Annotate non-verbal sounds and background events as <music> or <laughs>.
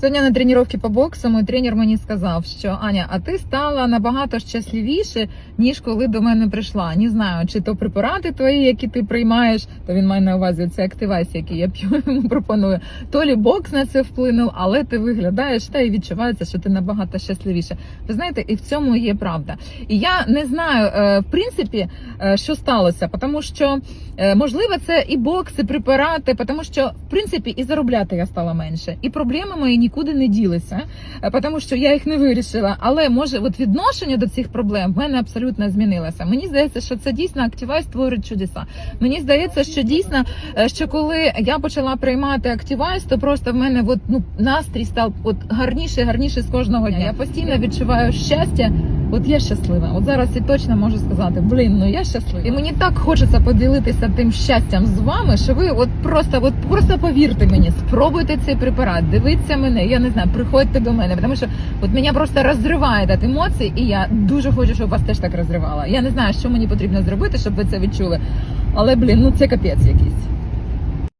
Сьогодні на тренувці по боксу мій тренер мені сказав, що Аня, а ти стала набагато щасливіше, ніж коли до мене прийшла. Не знаю, чи то препарати твої, які ти приймаєш, то він має на увазі це активайс, який я <laughs> п'ю йому пропоную. То лі бокс на це вплинув, але ти виглядаєш та і відчувається, що ти набагато щасливіше. Ви знаєте, і в цьому є правда. І я не знаю, е, в принципі, е, що сталося, тому що е, можливо це і бокс, і препарати, тому що в принципі і заробляти я стала менше, і проблеми мої нікуди не ділися, е, тому що я їх не вирішила. Але може, от відношення до цих проблем в мене абсолютно змінилося. Мені здається, що це дійсно активай створить чудеса. Мені здається, що дійсно, е, що коли я почала приймати активайс, то просто в мене от, ну настрій став от гарніше, гарніше з кожного дня. Я постійно відчуваю щастя. От я щаслива. От зараз і точно можу сказати, блін, ну я щаслива. І мені так хочеться поділитися тим щастям з вами, що ви от просто, от просто повірте мені, спробуйте цей препарат, дивіться мене. Я не знаю, приходьте до мене, тому що от мене просто розриває від емоцій, і я дуже хочу, щоб вас теж так розривало. Я не знаю, що мені потрібно зробити, щоб ви це відчули. Але блін, ну це капець якийсь.